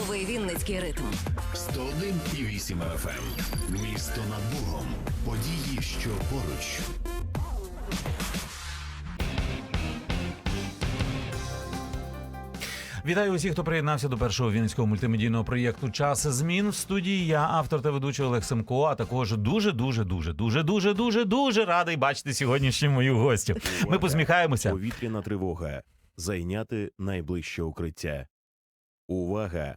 Новий Вінницький ритм. 101,8 FM. Місто над Богом. Події, що поруч. Вітаю усіх, хто приєднався до першого вінницького мультимедійного проєкту Час змін в студії. Я автор та ведучий Олег Семко. А також дуже, дуже, дуже, дуже, дуже, дуже, дуже радий бачити сьогоднішню мою гостю. Ми посміхаємося. Повітряна тривога. Зайняти найближче укриття. Увага!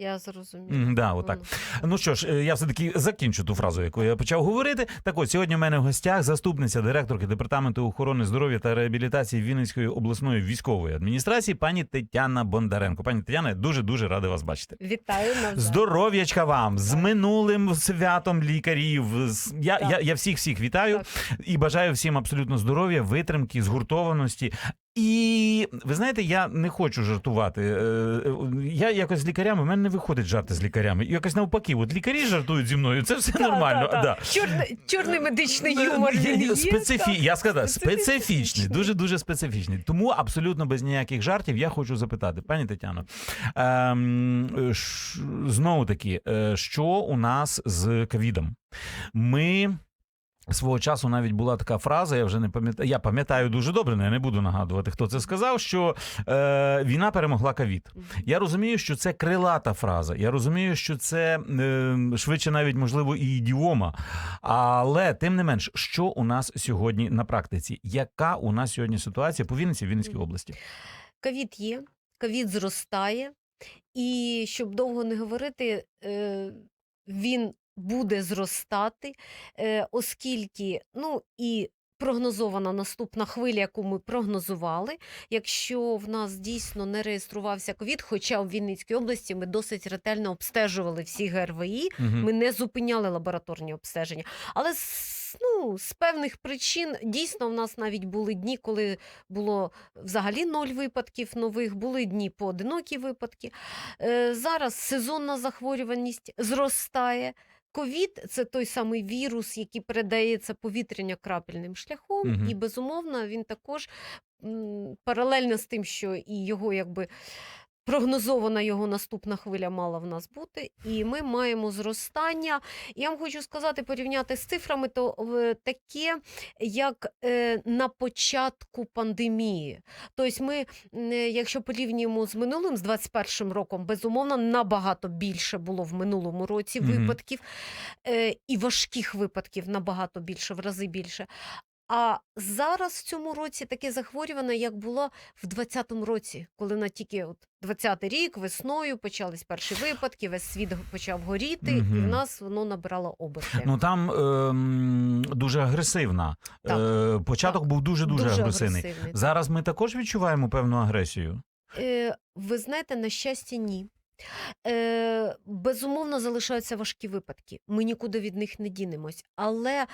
Я зрозуміла. Да, отак. Ну що ж, е, я все таки закінчу ту фразу, яку я почав говорити. Так от сьогодні в мене в гостях заступниця директорки департаменту охорони здоров'я та реабілітації Вінницької обласної військової адміністрації, пані Тетяна Бондаренко. Пані Тетяна, я дуже дуже радий вас бачити. Вітаю навзаєм. Здоров'ячка вам з минулим святом лікарів. Я, Так. я, я всіх всіх вітаю Так. і бажаю всім абсолютно здоров'я, витримки, згуртованості. І ви знаєте, я не хочу жартувати. Е, е, Я якось з лікарями, в мене не виходить жарти з лікарями. Якось навпаки, от лікарі жартують зі мною. Це все нормально. Та, Да. та. Чорний, чорний медичний юмор. Е, Він є, Специфі... Я сказав, Специфічний. дуже дуже специфічний. Тому абсолютно без ніяких жартів я хочу запитати, пані Тетяно. Ем, ш- знову таки, що у нас з ковідом? Ми. Свого часу навіть була така фраза, я вже не пам'ятаю. Я пам'ятаю дуже добре, але я не буду нагадувати, хто це сказав. Що е, війна перемогла ковід. Я розумію, що це крилата фраза. Я розумію, що це е, швидше навіть можливо і ідіома. Але тим не менш, що у нас сьогодні на практиці? Яка у нас сьогодні ситуація по Вінниці, в Вінницькій області? Ковід є, ковід зростає, і щоб довго не говорити, е, він буде зростати, е, оскільки ну і. Прогнозована наступна хвиля, яку ми прогнозували. Якщо в нас дійсно не реєструвався ковід, хоча в Вінницькій області ми досить ретельно обстежували всі ГРВІ, Мгм. Ми не зупиняли лабораторні обстеження. Але з, ну, з певних причин дійсно в нас навіть були дні, коли було взагалі ноль випадків нових, були дні поодинокі випадки. Е, зараз сезонна захворюваність зростає. Ковід це той самий вірус, який передається повітряння крапельним шляхом, угу. і безумовно він також паралельно з тим, що і його якби прогнозована його наступна хвиля мала в нас бути, і ми маємо зростання. Я вам хочу сказати, порівняти з цифрами, то таке, як е, на початку пандемії. Тобто, ми, якщо порівнюємо з минулим, з 21 роком, безумовно, набагато більше було в минулому році випадків, е, і важких випадків набагато більше, в рази більше. А зараз в цьому році таке захворювання, як було в 20-му році, коли на тільки от 20-й рік весною почались перші випадки, весь світ почав горіти, і в нас воно набирало оберти. Ну там ем, дуже агресивна. Так. Е, початок був дуже дуже, агресивний. агресивний. Зараз ми також відчуваємо певну агресію. Е, ви знаєте, на щастя, ні. Е, безумовно, залишаються важкі випадки. Ми нікуди від них не дінемось. Але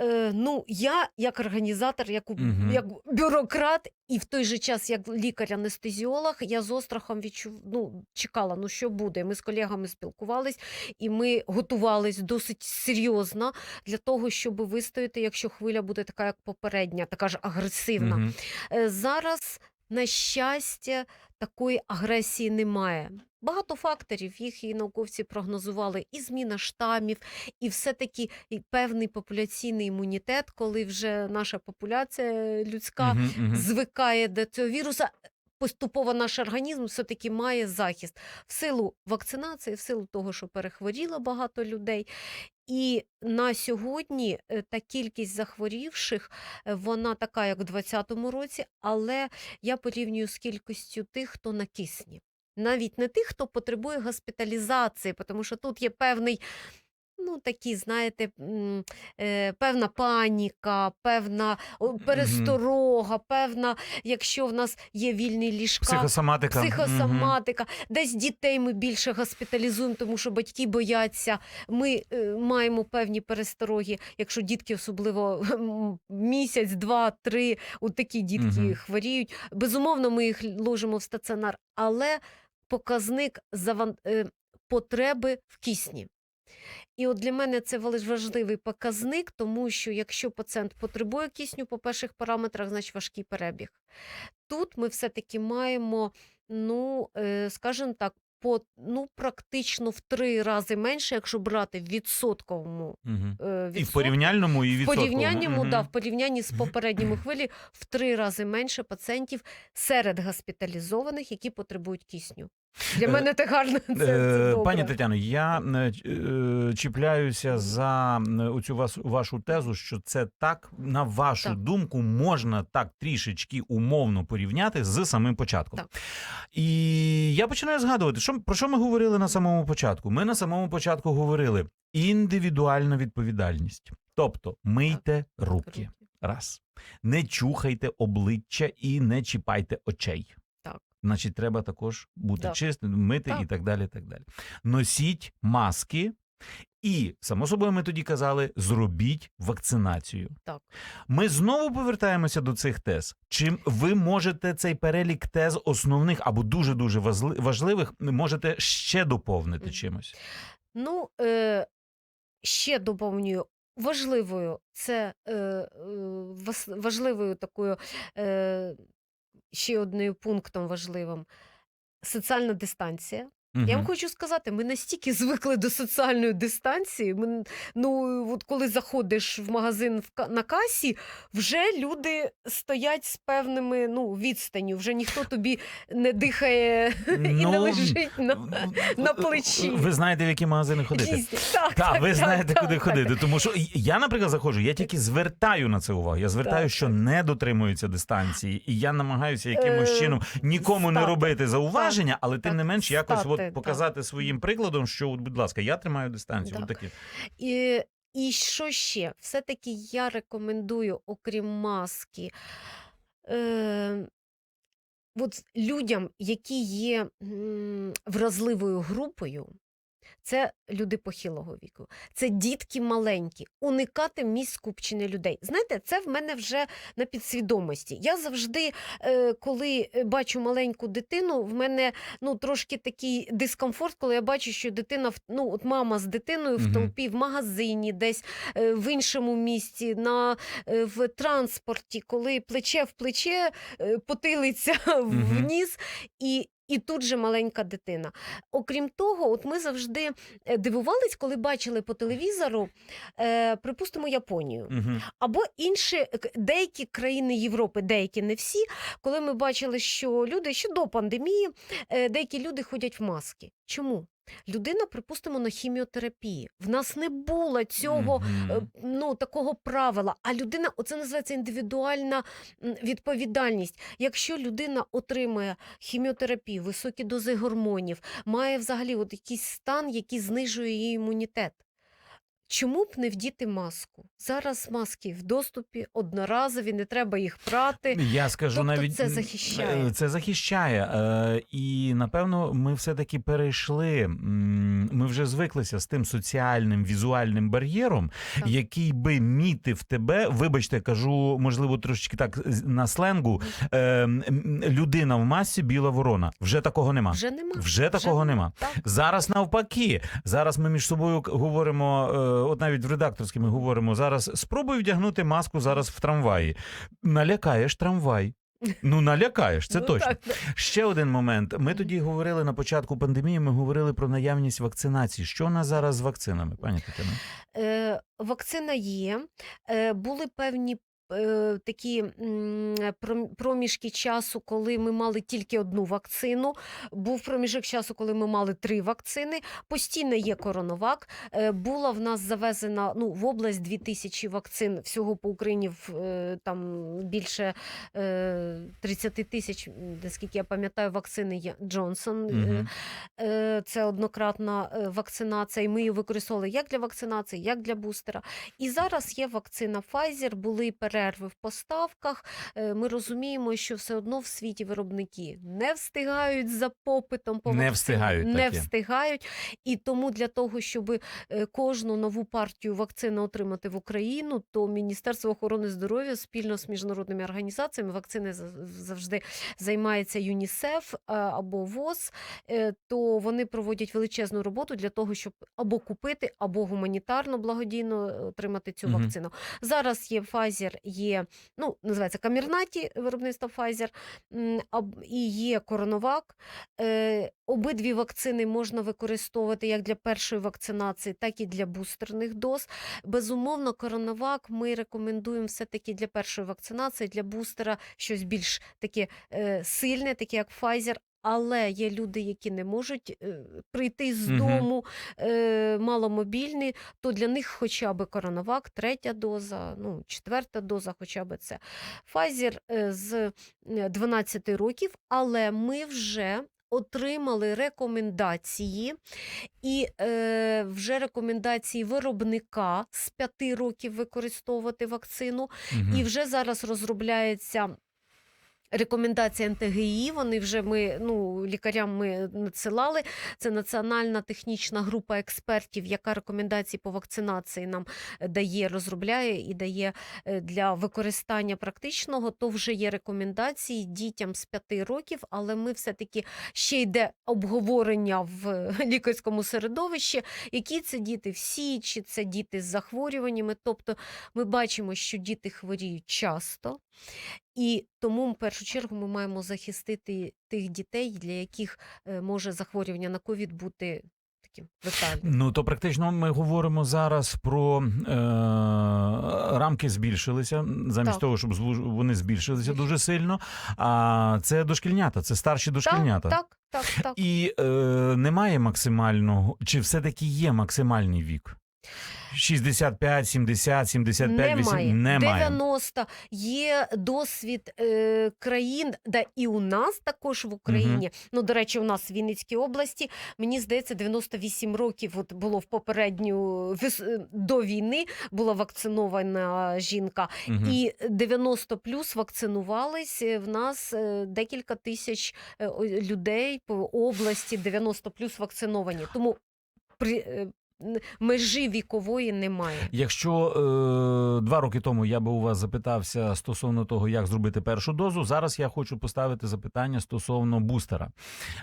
е, ну, я, як організатор, як, у- Мгм. як бюрократ, і в той же час, як лікар-анестезіолог, я з острахом відчув, ну, чекала, ну що буде. Ми з колегами спілкувались, і ми готувались досить серйозно для того, щоб вистояти, якщо хвиля буде така, як попередня, така ж агресивна. Е, Зараз, на щастя, такої агресії немає. Багато факторів, їх і науковці прогнозували, і зміна штамів, і все-таки і певний популяційний імунітет, коли вже наша популяція людська Мгм, мгм. звикає до цього віруса. Поступово наш організм все-таки має захист в силу вакцинації, в силу того, що перехворіло багато людей. І на сьогодні е, та кількість захворівших е, вона така, як у 2020 році, але я порівнюю з кількістю тих, хто на кисні. Навіть не тих, хто потребує госпіталізації, тому що тут є певний ну такі, знаєте, е, певна паніка, певна пересторога, певна, якщо в нас є вільні ліжка. Психосоматика. Психосоматика, десь дітей ми більше госпіталізуємо, тому що батьки бояться. Ми е, маємо певні перестороги, якщо дітки особливо місяць, два, три, от такі дітки Мгм. хворіють. Безумовно, ми їх ложимо в стаціонар, але показник заван... е, потреби в кисні. І от для мене це важливий показник, тому що якщо пацієнт потребує кисню по перших параметрах, значить важкий перебіг. Тут ми все-таки маємо, ну, е, скажімо так, по, ну, практично в три рази менше, якщо брати в відсотковому Мгм. е, І в відсотку. порівняльному, і В порівнянному, Мгм. да, в порівнянні з попередніми хвилі в три рази менше пацієнтів серед госпіталізованих, які потребують кисню. Для Е, мене це гарно. Це, це Е, добре. Пані Тетяно, я е, чіпляюся за оцю вашу тезу, що це так, на вашу Так. думку, можна так трішечки умовно порівняти з самим початком. Так. І я починаю згадувати, що, про що ми говорили на самому початку. Ми на самому початку говорили індивідуальна відповідальність. Тобто мийте руки. Раз. Не чухайте обличчя і не чіпайте очей. Значить, треба також бути Так. чистим, мити Так. і так далі. так далі. Носіть маски. І, само собою, ми тоді казали: зробіть вакцинацію. Так. Ми знову повертаємося до цих тез. Чим ви можете цей перелік тез основних або дуже дуже важливих можете ще доповнити чимось? Ну, е, ще доповнюю. Важливою це е, е, важливою такою е, ще одним пунктом важливим соціальна дистанція. Я вам хочу сказати, ми настільки звикли до соціальної дистанції. Ми, ну, от коли заходиш в магазин в на касі, вже люди стоять з певними ну, відстанню. Вже ніхто тобі не дихає і не Ну, лежить на, на плечі. Ви знаєте, в які магазини ходити. Різні. Так, Так, ви знаєте, так, куди так, ходити. так. Тому що я, наприклад, заходжу, я тільки звертаю на це увагу. Я звертаю, Так, що так. не дотримуються дистанції, і я намагаюся якимось Е, чином нікому не робити зауваження, але тим так, не менш якось стати, от показати своїм прикладом, що, будь ласка, я тримаю дистанцію. Так. І, і що ще? Все-таки я рекомендую, окрім маски, е, от людям, які є м, вразливою групою, це люди похилого віку, це дітки маленькі, уникати місць скупчення людей. Знаєте, це в мене вже на підсвідомості. Я завжди, е, коли е, бачу маленьку дитину, в мене ну, трошки такий дискомфорт, коли я бачу, що дитина, в- ну, от мама з дитиною в толпі, в магазині, десь е, в іншому місці, на, в транспорті, коли плече в плече потилиться Мгм. вниз, і, і тут же маленька дитина. Окрім того, от ми завжди е, дивувались, коли бачили по телевізору, е, припустимо, Японію. Мгм. Або інші е, деякі країни Європи, деякі не всі, коли ми бачили, що люди ще до пандемії, е, деякі люди ходять в маски. Чому? Людина, припустимо, на хіміотерапії. В нас не було цього mm -hmm. ну, такого правила. А людина, оце називається індивідуальна відповідальність. Якщо людина отримує хіміотерапію, високі дози гормонів, має взагалі от якийсь стан, який знижує її імунітет. Чому б не вдіти маску? Зараз маски в доступі, одноразові, не треба їх прати. Я скажу Тобто навіть це захищає. е, Це захищає. Е, І напевно, ми все-таки перейшли. Ми вже звиклися з тим соціальним візуальним бар'єром, Так. який би мітив тебе. Вибачте, кажу, можливо, трошечки так на сленгу. е, Людина в масці біла ворона. Вже такого нема. Вже нема. Вже такого нема. Так. Зараз навпаки. Зараз ми між собою говоримо, е, от навіть в редакторській ми говоримо зараз. Спробуй вдягнути маску зараз в трамваї. Налякаєш трамвай. Ну, налякаєш, це Ну, точно. так, так. Ще один момент. Ми тоді говорили на початку пандемії. Ми говорили про наявність вакцинації. Що у нас зараз з вакцинами, пані Тетяна? Е, вакцина є, е, були певні такі проміжки часу, коли ми мали тільки одну вакцину. Був проміжок часу, коли ми мали три вакцини. Постійно є коронавак. Е, Була в нас завезена ну, в область 2000 вакцин. Всього по Україні в, е, там більше е, 30 тисяч, наскільки я пам'ятаю, вакцини є Джонсон. Е. Е, Це однократна е, вакцинація, і ми її використовували як для вакцинації, як для бустера. І зараз є вакцина Pfizer, були перерви в поставках. Е, Ми розуміємо, що все одно в світі виробники не встигають за попитом по Не встигають не встигають. І тому для того, щоб кожну нову партію вакцини отримати в Україну, то Міністерство охорони здоров'я спільно з міжнародними організаціями вакцини за- завжди займається ЮНІСЕФ е, або ВОЗ, е, то вони проводять величезну роботу для того, щоб або купити, або гуманітарно благодійно е, отримати цю Мгм. вакцину. Зараз є Pfizer, є ну називається Камірнаті виробництва Pfizer, і є Коронавак. Е, Обидві вакцини можна використовувати як для першої вакцинації, так і для бустерних доз. Безумовно, коронавак ми рекомендуємо все-таки для першої вакцинації, для бустера щось більш таке е, сильне, таке як Pfizer. Але є люди, які не можуть е, прийти з Мгм. дому, е, маломобільні, то для них хоча б коронавак, третя доза, ну, четверта доза, хоча б це. Pfizer е, з е, 12 років, але ми вже отримали рекомендації, і е, вже рекомендації виробника з 5 років використовувати вакцину. Мгм. І вже зараз розробляється. Рекомендація НТГІ, вони вже ми ну лікарям ми надсилали. Це національна технічна група експертів, яка рекомендації по вакцинації нам е, дає, розробляє і дає е, для використання практичного. То вже є рекомендації дітям з 5 років, але ми все-таки ще йде обговорення в е, лікарському середовищі, які це діти всі, чи це діти з захворюваннями. Тобто ми бачимо, що діти хворіють часто. І тому, в першу чергу, ми маємо захистити тих дітей, для яких е, може захворювання на ковід бути таким летальним. Ну то практично ми говоримо зараз про е, рамки збільшилися замість Так. того, щоб вони збільшилися дуже сильно. А це дошкільнята, це старші дошкільнята. Так, так, так, так. І е, немає максимального, чи все-таки є максимальний вік? 65, 70, 75, 80? Немає. 90. Є досвід е, країн, да і у нас також в Україні. Ну, до речі, у нас в Вінницькій області, мені здається, 98 років от було в попередню вис- е, до війни була вакцинована жінка. Мгм. І 90 плюс вакцинувались е, в нас е, декілька тисяч е, о- людей по області 90 плюс вакциновані. Тому при е, межі вікової немає. Якщо е, два роки тому я би у вас запитався стосовно того, як зробити першу дозу, зараз я хочу поставити запитання стосовно бустера.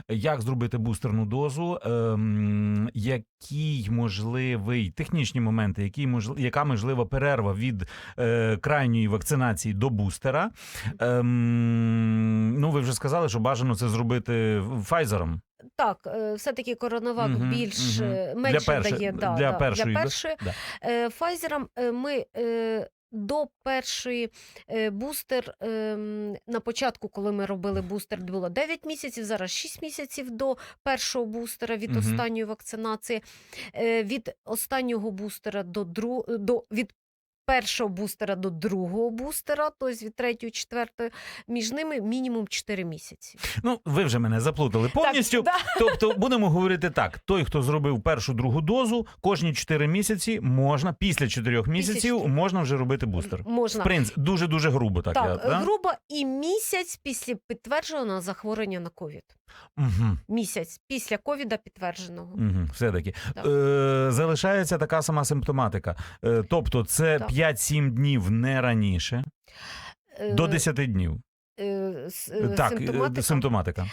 Як зробити бустерну дозу? Ем, який можливий технічні моменти, які можли, яка можлива перерва від е, крайньої вакцинації до бустера? Ем, ну, ви вже сказали, що бажано це зробити Файзером. Так, е, все-таки коронавак Мгм, більш мгм. е, Для менше дає да, для да, першої, для першої. Да. Е, е, ми до першої е, бустер ем, на початку, коли ми робили бустер, було 9 місяців, зараз 6 місяців до першого бустера від Мгм. останньої вакцинації. Е, Від останнього бустера до дру... до від першого бустера до другого бустера, тобто від третьої, четвертої, між ними мінімум 4 місяці. Ну, ви вже мене заплутали повністю. Так, да. Тобто, будемо говорити так: той, хто зробив першу другу дозу, кожні 4 місяці можна, після 4 місяців, чотирьох. можна вже робити бустер. Можна. Принц, дуже дуже грубо так. Так, я, да? грубо і місяць після підтвердженого захворювання на ковід. Угу, Місяць після ковіда підтвердженого. угу, все-таки. Так. Е, залишається така сама симптоматика. Е, тобто, це Так. 5-7 днів не раніше, до Е, 10 днів. е, с- е, так, е, симптоматика. симптоматика.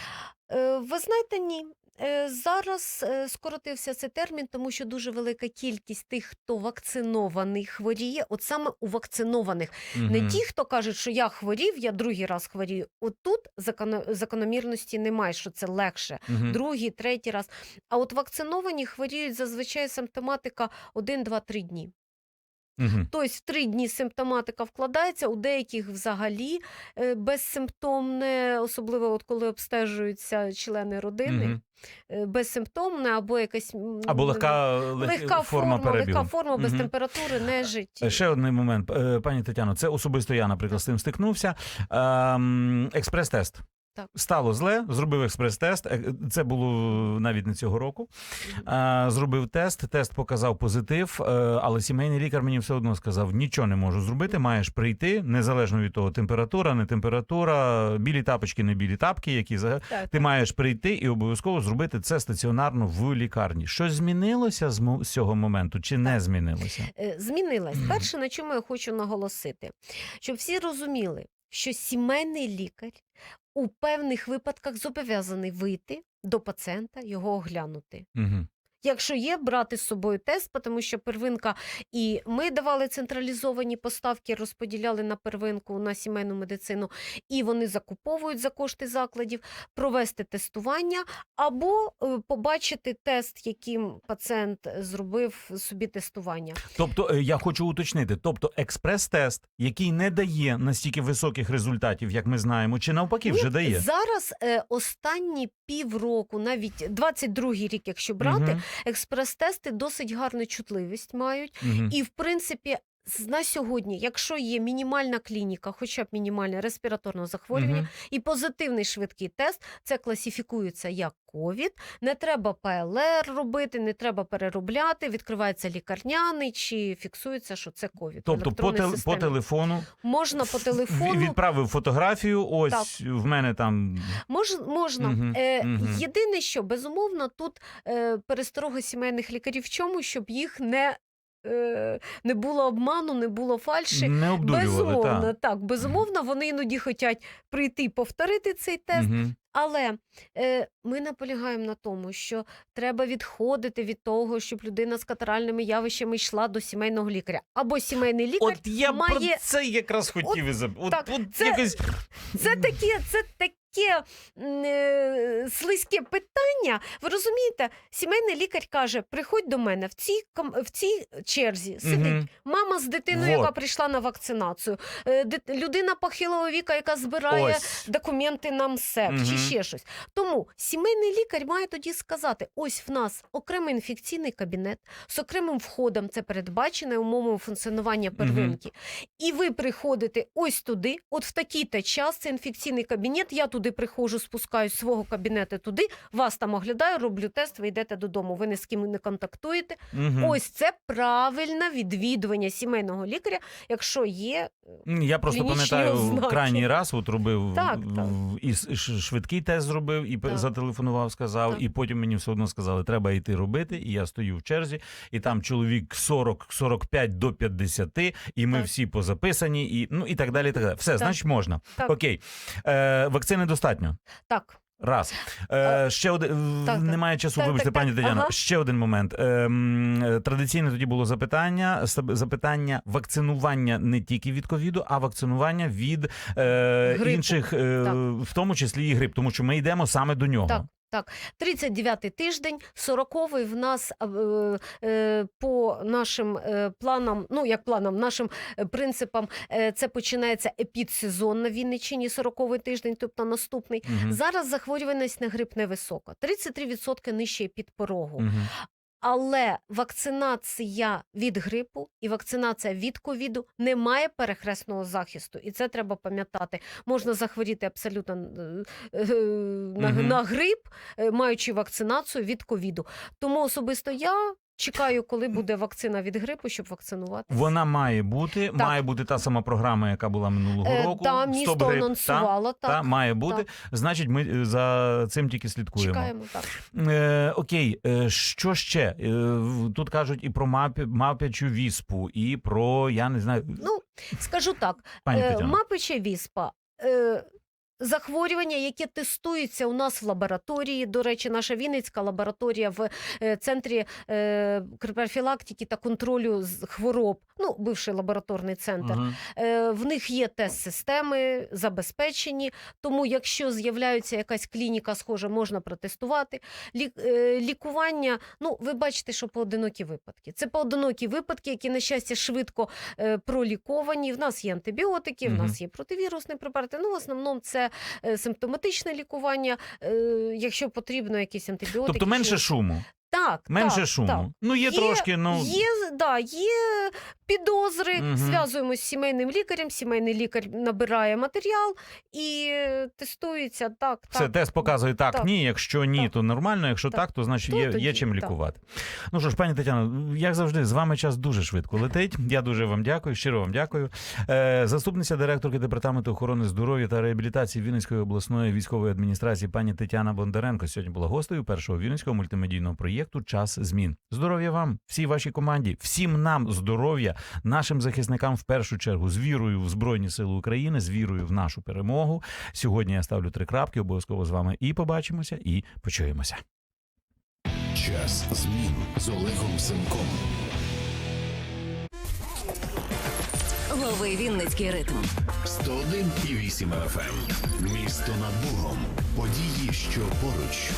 Е, Ви знаєте, ні. Е, Зараз е, скоротився цей термін, тому що дуже велика кількість тих, хто вакцинований, хворіє, от саме у вакцинованих. Не ті, хто кажуть, що я хворів, я другий раз хворію. От тут закономірності закономірності немає, що це легше. Мгм. Другий, третій раз. А от вакциновані хворіють зазвичай симптоматика 1, 2, 3 дні. Угу. Тобто в три дні симптоматика вкладається, у деяких взагалі е, безсимптомне, особливо от коли обстежуються члени родини, Угу. безсимптомне або якась Або легка, легка форма форма, легка форма без Мгм. температури, нежить. Е, Ще один момент, пані Тетяно, це особисто я, наприклад, з тим стикнувся. Ем, експрес-тест. Так. Стало зле, зробив експрес-тест. Е, Це було навіть не цього року. Е, Зробив тест, тест показав позитив, е, але сімейний лікар мені все одно сказав: нічого не можу зробити, маєш прийти, незалежно від того, температура, не температура, білі тапочки, не білі тапки, які Так. ти маєш прийти і обов'язково зробити це стаціонарно в лікарні. Щось змінилося з цього моменту, чи не змінилося? Е, Змінилась. Перше, на чому я хочу наголосити, щоб всі розуміли, що сімейний лікар у певних випадках зобов'язаний вийти до пацієнта, його оглянути. Угу. Якщо є, брати з собою тест, тому що первинка, і ми давали централізовані поставки, розподіляли на первинку на сімейну медицину, і вони закуповують за кошти закладів, провести тестування або е, побачити тест, яким пацієнт зробив собі тестування. Тобто е, я хочу уточнити: тобто експрес-тест, який не дає настільки високих результатів, як ми знаємо, чи навпаки вже Ні, дає. Зараз е, останні півроку, навіть 22-й рік, якщо брати, Мгм. Експрес-тести досить гарну чутливість мають. угу. І в принципі. На сьогодні, якщо є мінімальна клініка, хоча б мінімальне респіраторне захворювання, Мгм. і позитивний швидкий тест, це класифікується як ковід. Не треба ПЛР робити, не треба переробляти. Відкривається лікарняний чи фіксується, що це ковід. Тобто по, тел- по телефону можна по телефону. відправив фотографію. Ось в мене там Мож, можна. Мгм, Е, мгм. Єдине, що безумовно тут е, пересторога сімейних лікарів в чому, щоб їх не, не було обману, не було фальші. не. Безумовно, Та. так, безумовно, вони іноді хочуть прийти і повторити цей тест. Мгм. Але е, ми наполягаємо на тому, що треба відходити від того, щоб людина з катаральними явищами йшла до сімейного лікаря. Або сімейний лікар От я про це якраз хотів і заб... От, так, от це- якось Це таке, це таке е, слизьке питання. Ви розумієте, сімейний лікар каже: приходь до мене в цій ком- в цій черзі. Сидить Мгм. мама з дитиною, Вот. яка прийшла на вакцинацію, е, дит- людина похилого віка, яка збирає ось. документи на МСЕП чи Мгм. ще щось. Тому сімейний лікар має тоді сказати: ось в нас окремий інфекційний кабінет з окремим входом, це передбачене умовами функціонування первинки. І ви приходите ось туди, от в такий-то час це інфекційний кабінет. Я туди приходжу, спускаюсь з свого кабінету туди, вас там оглядаю, роблю тест, ви йдете додому. Ви ні з ким не контактуєте. Мгм. Ось це правильне відвідування сімейного лікаря, якщо є Я просто пам'ятаю, крайній раз от робив Так, так. і швидкий тест зробив, і Так. зателефонував, сказав, Так. і потім мені все одно сказали, треба йти робити. І я стою в черзі, і там чоловік 40-45 до 50, і ми Так. всі позаписані, і ну і так далі. І так далі. Все, Так. значить, можна. Так. Окей. Е, вакцини достатньо. так. Раз. Е, ще один так, так. немає часу. Так, вибачте, так, пані. Тетяно. Ага. Ще один момент. Е, традиційне тоді було запитання. Запитання вакцинування не тільки від ковіду, а вакцинування від е, Грипу. інших, е, в тому числі і грип, тому що ми йдемо саме до нього. Так, так. 39-й тиждень, 40-й в нас е, е, по нашим е, планам, ну як планам, нашим е, принципам, е, це починається епідсезон на Вінниччині, 40-й тиждень, тобто наступний. Угу. Зараз захворюваність на грип невисока, 33% нижче під порогу. Мгм. Але вакцинація від грипу і вакцинація від ковіду не має перехресного захисту, і це треба пам'ятати. Можна захворіти абсолютно е, е, на, на грип, е, маючи вакцинацію від ковіду. Тому особисто я чекаю, коли буде вакцина від грипу, щоб вакцинувати. Вона має бути, має бути та сама програма, яка була минулого Е, року. Та місто грип», анонсувало та, так. має бути. Значить, ми е, за цим тільки слідкуємо. Чекаємо так. Е, окей, е, що ще? Е, тут кажуть і про мапі, мапячу віспу, і про я не знаю. Ну скажу так, Пані Е, Мапича віспа. Е, захворювання, яке тестується у нас в лабораторії. До речі, наша Вінницька лабораторія в е, центрі е, профілактики та контролю хвороб, ну, бивший лабораторний центр. Е, В них є тест-системи забезпечені, тому якщо з'являється якась клініка, схожа, можна протестувати. Лікування, ну ви бачите, що поодинокі випадки. Це поодинокі випадки, які, на щастя, швидко проліковані. В нас є антибіотики, в нас є противірусні препарати. Ну, в основному це симптоматичне лікування. Е, Якщо потрібно, якісь антибіотики. Тобто менше шуму. Так, Менше так, шуму. Так. Ну, є, трошки, ну. Є, да, є підозри, Мгм. зв'язуємось з сімейним лікарем, сімейний лікар набирає матеріал і тестується так. Все, так. тест показує так, Так. ні. Якщо ні, Так. то нормально. Якщо так, Так. то значить То є, є чим так. лікувати. Ну що ж, пані Тетяно, як завжди, з вами час дуже швидко летить. Я дуже вам дякую, щиро вам дякую. Е, заступниця директорки департаменту охорони здоров'я та реабілітації Вінницької обласної військової адміністрації пані Тетяна Бондаренко сьогодні була гостею першого вінницького мультимедійного проєкту Час змін. Здоров'я вам, всій вашій команді, всім нам здоров'я, нашим захисникам в першу чергу з вірою в Збройні Сили України, з вірою в нашу перемогу. Сьогодні я ставлю три крапки. Обов'язково з вами і побачимося, і почуємося. Час змін з Олегом Сенком. Лови Вінницький ритм. 101,8 FM. Місто над Богом. Події, що поруч.